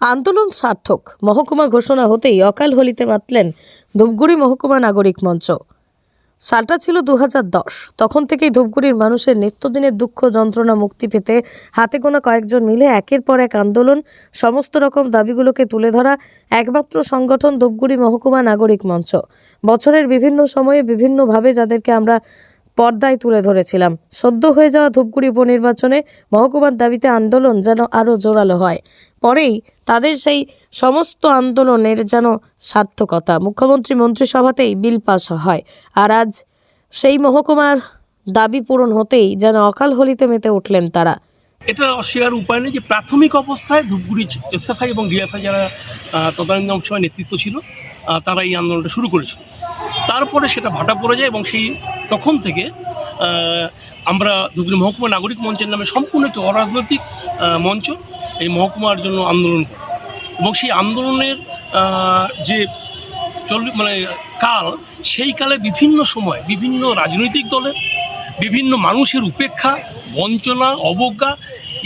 আন্দোলন সার্থক। মহকুমা ঘোষণা হতেই অকাল হোলিতে মাতলেন ধূপগুড়ি মহকুমা নাগরিক মঞ্চ। সালটা ছিল দু হাজার দশ। তখন থেকেই ধূপগুড়ির মানুষের নিত্যদিনের দুঃখ যন্ত্রণা মুক্তি পেতে হাতে গোনা কয়েকজন মিলে একের পর এক আন্দোলন, সমস্ত রকম দাবিগুলোকে তুলে ধরা একমাত্র সংগঠন ধূপগুড়ি মহকুমা নাগরিক মঞ্চ। বছরের বিভিন্ন সময়ে বিভিন্নভাবে যাদেরকে আমরা পর্দায় তুলে ধরেছিলাম। সদ্য হয়ে যাওয়া ধূপগুড়ি উপনির্বাচনে মহকুমার দাবিতে আন্দোলন যেন আরও জোরালো হয়। পরেই তাদের সেই সমস্ত আন্দোলনের যেন সার্থকতা মুখ্যমন্ত্রী মন্ত্রিসভাতেই বিল পাস হয়। আর আজ সেই মহকুমার দাবি পূরণ হতেই যেন অকাল হলিতে মেতে উঠলেন তারা। এটা অস্বীকার উপায় নেই যে প্রাথমিক অবস্থায় ধূপগুড়ি এসএফআই এবং ডিএফআই যারা তদানীন্তন সময় নেতৃত্ব ছিল তারা এই আন্দোলনটা শুরু করেছিল। তারপরে সেটা ভাটা পড়ে যায় এবং সেই তখন থেকে আমরা ধুবড়ি মহকুমা নাগরিক মঞ্চের নামে সম্পূর্ণ একটি অরাজনৈতিক মঞ্চ এই মহকুমার জন্য আন্দোলন এবং সেই আন্দোলনের যে চল্লিশ মানে কাল, সেই কালে বিভিন্ন সময় বিভিন্ন রাজনৈতিক দলের বিভিন্ন মানুষের উপেক্ষা, বঞ্চনা, অবজ্ঞা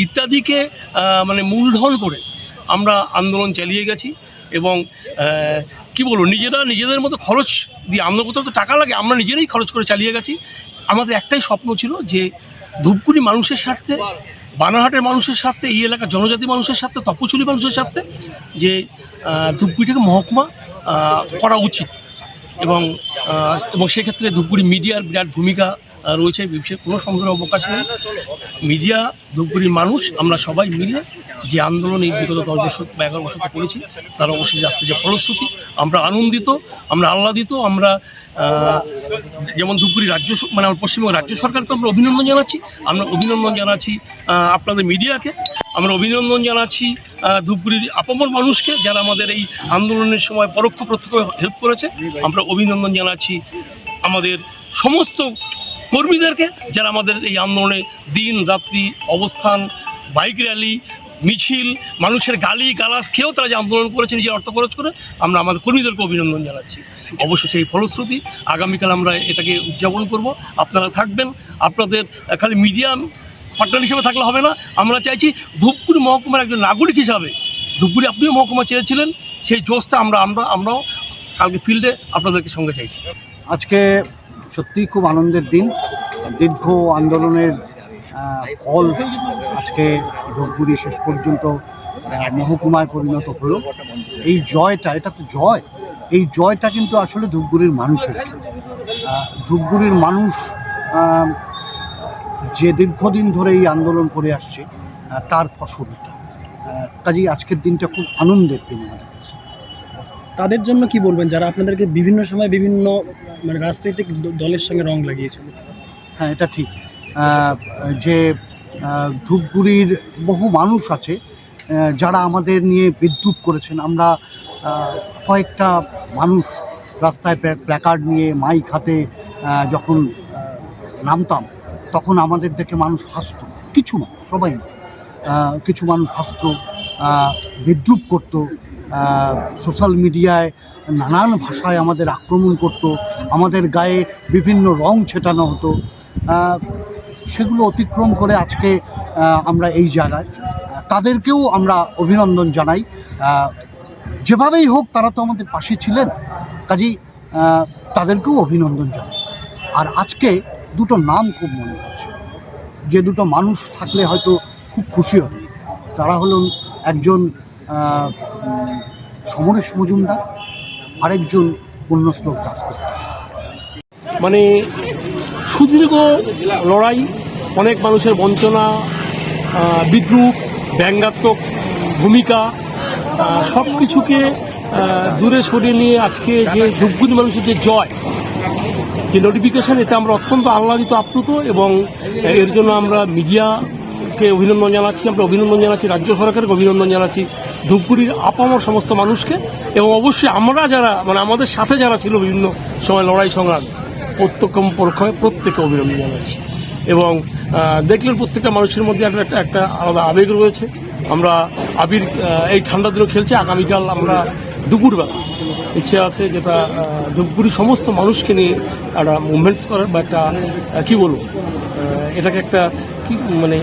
ইত্যাদিকে মানে মূলধন করে আমরা আন্দোলন চালিয়ে গেছি এবং কি বলব, নিজেরা নিজেদের মতো খরচ দিয়ে আমাদের করতে তো টাকা লাগে, আমরা নিজেরাই খরচ করে চালিয়ে গেছি। আমাদের একটাই স্বপ্ন ছিল যে ধূপগুড়ি মানুষের স্বার্থে, বানারহাটের মানুষের স্বার্থে, এই এলাকার জনজাতি মানুষের স্বার্থে তপচুরি মানুষের স্বার্থে যে ধূপগুড়িটাকে মহকুমা করা উচিত। এবং এবং সেক্ষেত্রে ধূপগুড়ি মিডিয়ার বিরাট ভূমিকা রয়েছে বিষয়ে কোনো সন্দেহের অবকাশ নেই। মিডিয়া ধূপগুড়ির মানুষ, আমরা সবাই মিলে যে আন্দোলন এই বিগত দশ বছর বা এগারো বছর করেছি, তার অবশ্যই আজকে যে ফলশ্রুতি, আমরা আনন্দিত, আমরা আহ্লাদিত, আমরা যেমন ধূপগুড়ি রাজ্য মানে আমার পশ্চিমবঙ্গ রাজ্য সরকারকে আমরা অভিনন্দন জানাচ্ছি, আমরা অভিনন্দন জানাচ্ছি আপনাদের মিডিয়াকে, আমরা অভিনন্দন জানাচ্ছি ধূপগুড়ির আপামর মানুষকে, যারা আমাদের এই আন্দোলনের সময় পরোক্ষ প্রত্যক্ষ হেল্প করেছে। আমরা অভিনন্দন জানাচ্ছি আমাদের সমস্ত কর্মীদেরকে, যারা আমাদের এই আন্দোলনে দিন, রাত্রি, অবস্থান, বাইক র্যালি, মিছিল, মানুষের গালি গালাস খেয়েও তারা যে আন্দোলন করেছে, নিজের অর্থ খরচ করে, আমরা আমাদের কর্মীদেরকে অভিনন্দন জানাচ্ছি। অবশ্য সেই ফলশ্রুতি, আগামীকাল আমরা এটাকে উদযাপন করব। আপনারা থাকবেন। আপনাদের খালি মিডিয়া পার্টনার হিসেবে থাকলে হবে না। আমরা চাইছি ধূপগুড়ি মহকুমার একজন নাগরিক হিসাবে, ধূপগুড়ি আপনিও মহকুমা চেয়েছিলেন সেই জোশটা আমরা আমরা, আমরাও কালকে ফিল্ডে আপনাদেরকে সঙ্গে চাইছি। আজকে সত্যিই খুব আনন্দের দিন। দীর্ঘ আন্দোলনের ফল আজকে ধূপগুড়ি শেষ পর্যন্ত মহকুমায় পরিণত হলো। এই জয়টা, এটা তো জয়, এই জয়টা কিন্তু আসলে ধূপগুড়ির মানুষের। ধূপগুড়ির মানুষ যে দীর্ঘদিন ধরে এই আন্দোলন করে আসছে তার ফসল কাজেই আজকের দিনটা খুব আনন্দের দিন আমাদের কাছে। তাদের জন্য কি বলবেন? যারা আপনাদেরকে বিভিন্ন সময় বিভিন্ন মানে রাজনৈতিক দলের সঙ্গে রং লাগিয়েছিল। হ্যাঁ এটা ঠিক। যে ধূপগুড়ির বহু মানুষ আছে যারা আমাদের নিয়ে বিদ্রুপ করেছেন। আমরা কয়েকটা মানুষ রাস্তায় প্ল্যাকার্ড নিয়ে মাইক হাতে যখন নামতাম, তখন আমাদের দেখে মানুষ হাসত। কিছু মানুষ, সবাই কিছু মানুষ হাসত বিদ্রুপ করতো সোশ্যাল মিডিয়ায় নানান ভাষায় আমাদের আক্রমণ করত। আমাদের গায়ে বিভিন্ন রং ছেটানো হতো। সেগুলো অতিক্রম করে আজকে আমরা এই জায়গায় তাদেরকেও আমরা অভিনন্দন জানাই। যেভাবেই হোক তারা তো আমাদের পাশে ছিলেন, কাজেই তাদেরকেও অভিনন্দন জানাই। আর আজকে দুটো নাম খুব মনে হচ্ছে যে দুটো মানুষ থাকলে হয়তো খুব খুশি হবে তারা হলেন একজন সমরেশ মজুমদার, আরেকজন পুণ্যশ্লোক দাসগুপ্ত। মানে সুদীর্ঘ লড়াই, অনেক মানুষের বঞ্চনা বিদ্রুপ, ব্যঙ্গাত্মক ভূমিকা সব কিছুকে দূরে সরিয়ে নিয়ে আজকে যে ধূপগুড়ি মানুষের যে জয়, যে নোটিফিকেশান এতে আমরা অত্যন্ত আহ্লাদিত, আপ্লুত এবং এর জন্য আমরা মিডিয়াকে অভিনন্দন জানাচ্ছি, আমরা অভিনন্দন জানাচ্ছি, রাজ্য সরকারকে অভিনন্দন জানাচ্ছি, ধূপগুড়ির আপামর সমস্ত মানুষকে এবং অবশ্যই আমরা যারা মানে আমাদের সাথে যারা ছিল বিভিন্ন সময় লড়াই সংগ্রাম প্রত্যক্ষ পরোক্ষভাবে প্রত্যেকে অভিনন্দন জানাচ্ছি। এবং দেখলেন প্রত্যেকটা মানুষের মধ্যে একটা একটা একটা আলাদা আবেগ রয়েছে। আমরা আবির এই ঠান্ডা দিনও খেলছে, আগামীকাল আমরা দুপুরবেলা। ইচ্ছে আছে যেটা দুপুরি ধূপগুড়ি সমস্ত মানুষকে নিয়ে একটা মুভমেন্টস করার বা একটা কী বলব? এটাকে একটা, কি মানে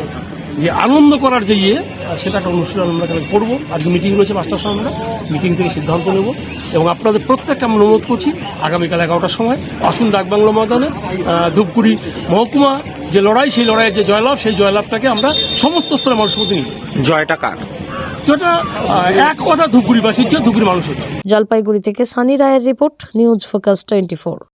যে আনন্দ করার যে ইয়ে সেটা একটা অনুষ্ঠান আমরা এখানে করব। আজকে মিটিং রয়েছে পাঁচটার সময় আমরা। মিটিং থেকে সিদ্ধান্ত নেব। এবং আপনাদের প্রত্যেককে আমরা অনুরোধ করছি আগামীকাল এগারোটার সময় আসুন ডাকবাংলো ময়দানে ধূপগুড়ি মহকুমা যে লড়াই সেই লড়াইয়ের যে জয়লাভ সেই জয়লাভটাকে আমরা সমস্ত স্তরের মানুষের মধ্যে নিই জয়টা কার? যেটা আহ, এক কথা ধূপগুড়িবাসীর জন্য ধূপগুড়ি মানুষ হচ্ছে জলপাইগুড়ি থেকে সানি রায়ের রিপোর্ট নিউজ ফোকাস টোয়েন্টি